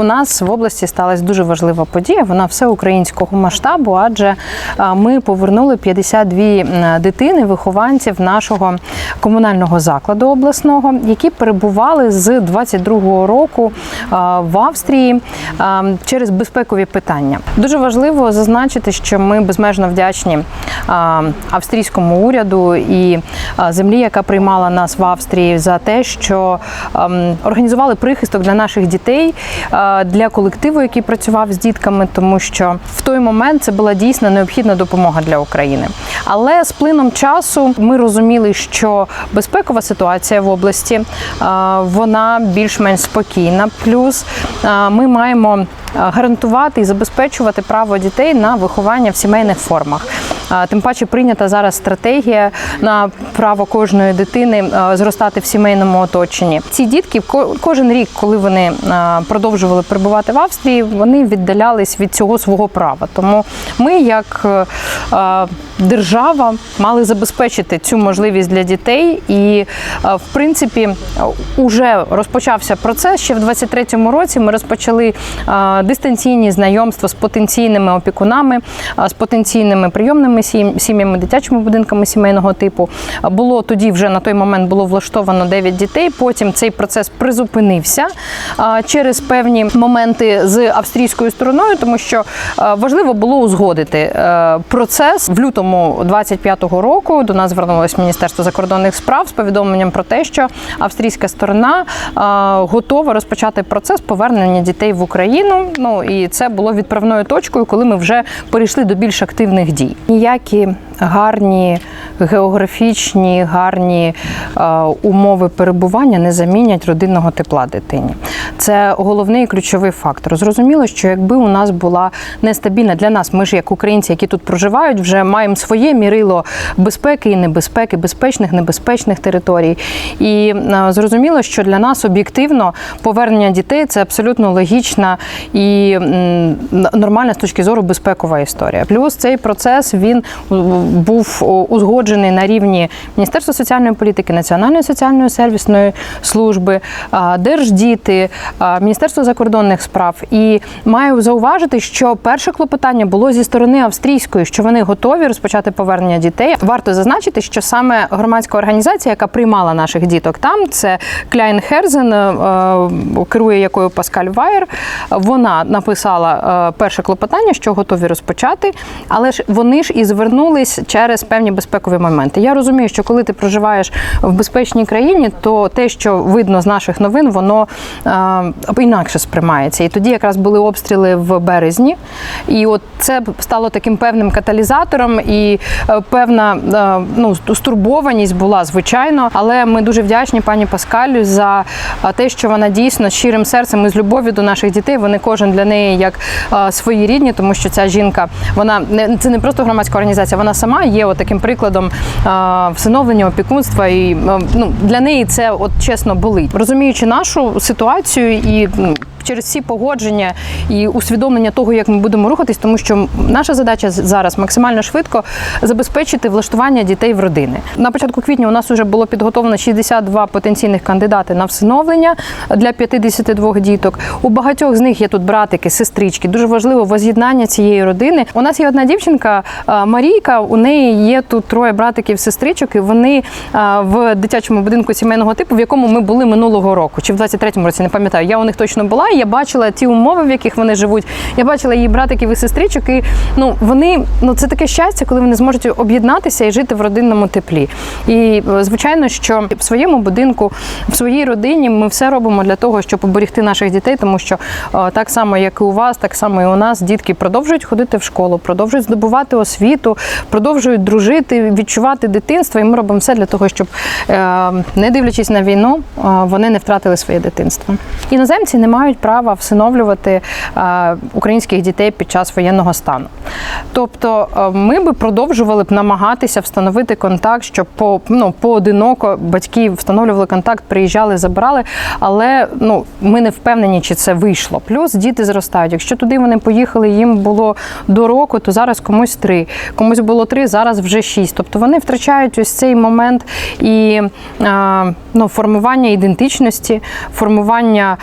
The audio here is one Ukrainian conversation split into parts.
у нас в області сталася дуже важлива подія. Вона всеукраїнського масштабу, адже ми повернули 52 м, дитини, вихованців нашого комунального закладу обласного, які перебували з 22-го року в Австрії через безпекові питання. Дуже важливо зазначити, що ми безмежно вдячні австрійському уряду і землі, яка приймала нас в Австрії, за те, що ем, організували прихисток для наших дітей, е, для колективу, який працював з дітками, тому що в той момент це була дійсно необхідна допомога для України. Але з плином часу ми розуміли, що безпекова ситуація в області е, вона більш-менш спокійна. Плюс е, ми маємо гарантувати і забезпечувати право дітей на виховання в сімейних формах. Тим паче прийнята зараз стратегія на право кожної дитини е, зростати в сімейному оточенні. Ці дітки ко- кожен рік, коли вони е, продовжували перебувати в Австрії, вони віддалялись від цього свого права. Тому ми, як е, держава, мали забезпечити цю можливість для дітей. І, в принципі, вже розпочався процес. Ще в 23-му році ми розпочали дистанційні знайомства з потенційними опікунами, з потенційними прийомними сім- сім'ями, дитячими будинками сімейного типу. Було тоді вже на той момент було влаштовано 9 дітей. Потім цей процес призупинився через певні моменти з австрійською стороною, тому що важливо було узгодити процес в лютому 25-го року. До нас звернулось Міністерство закордонних справ з повідомленням про те, що австрійська сторона готова розпочати процес повернення дітей в Україну. Ну і це було відправною точкою, коли ми вже перейшли до більш активних дій. Ніякі гарні географічні, гарні е, умови перебування не замінять родинного тепла дитині. Це головний і ключовий фактор. Зрозуміло, що якби у нас була нестабільна для нас, ми ж як українці, які тут проживають, вже маємо своє мірило безпеки і небезпеки, безпечних, небезпечних територій. І е, зрозуміло, що для нас об'єктивно повернення дітей це абсолютно логічна і нормальна з точки зору безпекова історія. Плюс цей процес він е, був узгоджений на рівні Міністерства соціальної політики, Національної соціальної сервісної служби, Держдіти, а, Міністерство закордонних справ. І маю зауважити, що перше клопотання було зі сторони австрійської, що вони готові розпочати повернення дітей. Варто зазначити, що саме громадська організація, яка приймала наших діток там, це Кляйн Херзен, керує якою Паскаль Вайер. Вона написала е, перше клопотання, що готові розпочати, але ж вони ж звернулись через певні безпекові моменти. Я розумію, що коли ти проживаєш в безпечній країні, то те, що видно з наших новин, воно е, інакше сприймається. І тоді якраз були обстріли в березні, і от це стало таким певним каталізатором, і е, певна е, ну, стурбованість була звичайно. Але ми дуже вдячні пані Паскалю за е, те, що вона дійсно щирим серцем і з любов'ю до наших дітей. Вони кожен для неї як е, свої рідні, тому що ця жінка, вона не це не просто громадська організація, вона сама є от таким прикладом всиновлення, опікунства. І ну для неї це от чесно болить, розуміючи нашу ситуацію і. ну, Через всі погодження і усвідомлення того, як ми будемо рухатись, тому що наша задача зараз максимально швидко забезпечити влаштування дітей в родини. На початку квітня у нас вже було підготовлено 62 потенційних кандидати на всиновлення для 52 діток. У багатьох з них є тут братики, сестрички. Дуже важливо воз'єднання цієї родини. У нас є одна дівчинка Марійка. У неї є тут троє братиків, сестричок. І вони в дитячому будинку сімейного типу, в якому ми були минулого року, чи в 23-му році, не пам'ятаю. Я у них точно була. і Я бачила ті умови, в яких вони живуть. Я бачила її братиків і сестричок. І ну вони ну це таке щастя, коли вони зможуть об'єднатися і жити в родинному теплі. І е, звичайно, що в своєму будинку, в своїй родині ми все робимо для того, щоб оберегти наших дітей, тому що е, так само, як і у вас, так само і у нас дітки продовжують ходити в школу, продовжують здобувати освіту, продовжують дружити, відчувати дитинство. І ми робимо все для того, щоб е, не дивлячись на війну, е, вони не втратили своє дитинство. Іноземці не мають права всиновлювати е, українських дітей під час воєнного стану. Тобто, ми би продовжували б намагатися встановити контакт, щоб по ну поодиноко батьки встановлювали контакт, приїжджали, забирали. Але ну ми не впевнені, чи це вийшло. Плюс діти зростають. Якщо туди вони поїхали, їм було до року, то зараз комусь три. Комусь було три, зараз вже шість. Тобто вони втрачають ось цей момент і ну, формування ідентичності, формування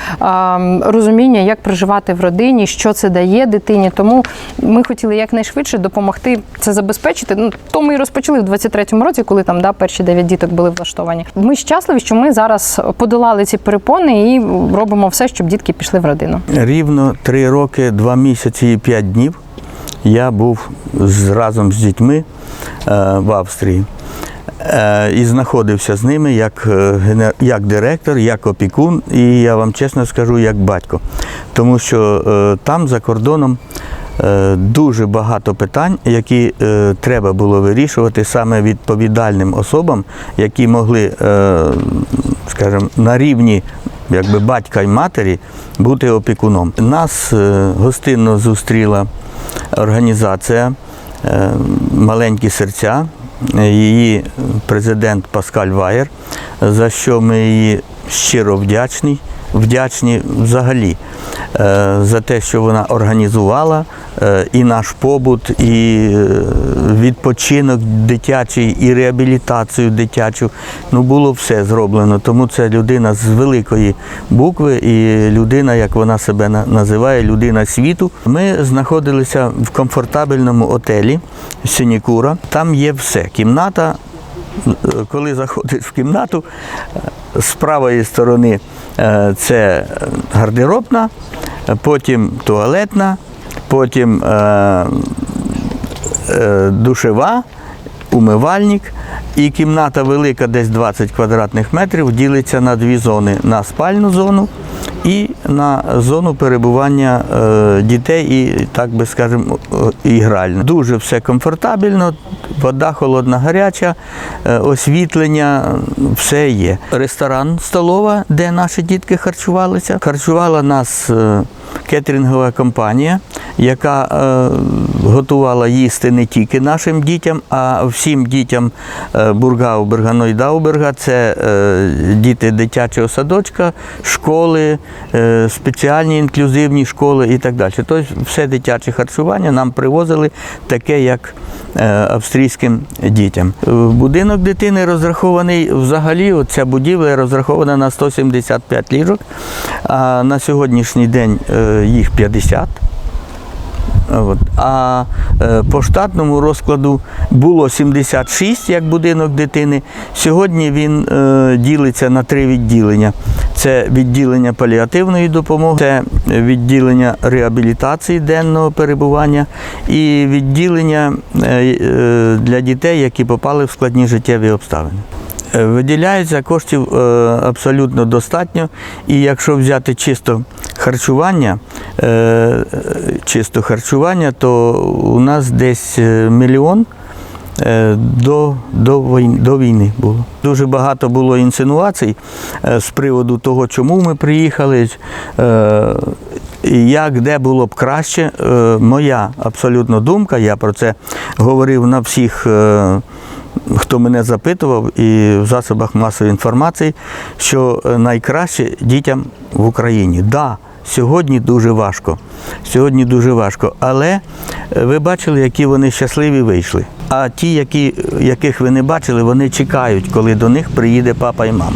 розуміння, як проживати в родині, що це дає дитині. Тому ми хотіли якнайшвидше допомогти це забезпечити. Ну, то ми і розпочали в 23-му році, коли там да, перші дев'ять діток були влаштовані. Ми щасливі, що ми зараз подолали ці перепони і робимо все, щоб дітки пішли в родину. Рівно три роки, два місяці і п'ять днів я був з, разом з дітьми е, в Австрії. Е, і знаходився з ними як, е, як директор, як опікун, і я вам чесно скажу, як батько. Тому що там за кордоном дуже багато питань, які е, треба було вирішувати саме відповідальним особам, які могли, е, скажімо, на рівні якби батька і матері бути опікуном. Нас гостинно зустріла організація е, Маленькі серця, її президент Паскаль Ваєр, за що ми її щиро вдячні, вдячні взагалі е, за те, що вона організувала е, і наш побут, і е, відпочинок дитячий, і реабілітацію дитячу. Ну було все зроблено. Тому це людина з великої букви і людина, як вона себе називає, людина світу. Ми знаходилися в комфортабельному отелі Синікура. Там є все. Кімната коли заходиш в кімнату, з правої сторони це гардеробна, е, потім туалетна, потім е, е, душева, умивальник. І кімната велика, десь 20 квадратних метрів, ділиться на дві зони: на спальну зону і на зону перебування е, дітей і, так би скажемо, е, ігральну. Дуже все комфортабельно, вода холодна, гаряча, е, освітлення, все є. Ресторан, столова, де наші дітки харчувалися. Харчувала нас е, компанія, яка готувала їсти не тільки нашим дітям, а всім дітям е, Бургау, Бергано і Дауберга. Це діти дитячого садочка, школи, е, спеціальні інклюзивні школи і так далі. Тобто все дитяче харчування нам привозили таке, як е, австрійським дітям. Е, Будинок дитини розрахований взагалі, ця будівля розрахована на 175 ліжок, а на сьогоднішній день їх 50. От. А е, по штатному розкладу було 76 як будинок дитини. Сьогодні він е, ділиться на три відділення: це відділення паліативної допомоги, це відділення реабілітації денного перебування і відділення е, для дітей, які попали в складні життєві обставини. Е, Виділяється коштів е, абсолютно достатньо, і якщо взяти чисто харчування, е, чисто харчування, то у нас десь мільйон до, до, війни, до війни було. Дуже багато було інсинуацій з приводу того, чому ми приїхали. як де було б краще, моя абсолютно думка, я про це говорив на всіх. Хто мене запитував і в засобах масової інформації, що е, найкраще дітям в Україні. Да, сьогодні дуже важко. Сьогодні дуже важко. Але е, ви бачили, які вони щасливі вийшли. А ті, які, яких ви не бачили, вони чекають, коли до них приїде папа і мама.